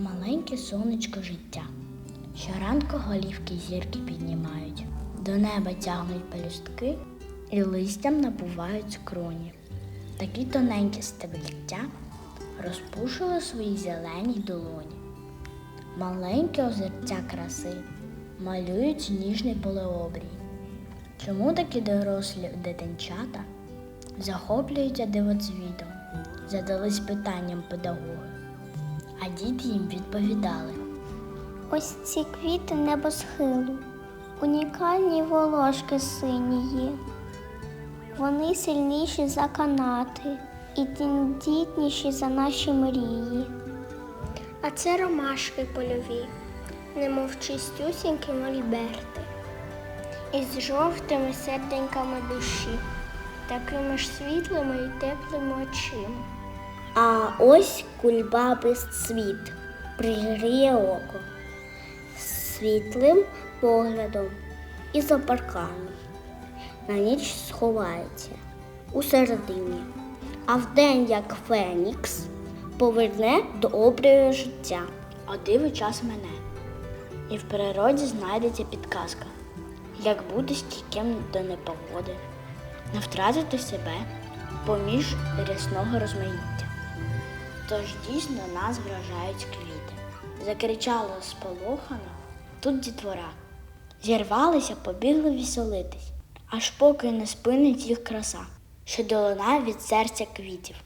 маленьке сонечко життя. Щоранку голівки зірки піднімають, до неба тягнуть пелюстки і листям набувають кроні. Такі тоненькі стебліття розпушили свої зелені долоні. Маленькі озерця краси малюють ніжний полеобрій. Чому такі дорослі дитинчата захоплюються дивоцвітом? Задались питанням педагоги, а діти їм відповідали. Ось ці квіти небосхилу, унікальні волошки синії. Вони сильніші за канати і тендітніші за наші мрії. А це ромашки польові, немов чистюсінькі мольберти, із жовтими серденьками душі, такими ж світлими і теплими очима. А ось кульбаби цвіт пригріє око світлим поглядом і за парканом. На ніч сховається у середині, а вдень, як Фенікс, поверне до обрію життя. А диво час мене. І в природі знайдеться підказка, як бути стійким до непогоди, не втратити себе поміж рясного розмаїття. Тож дійсно нас вражають квіти. Закричала сполохано тут дітвора. Зірвалися, побігли віселитись, аж поки не спинить їх краса, що долина від серця квітів.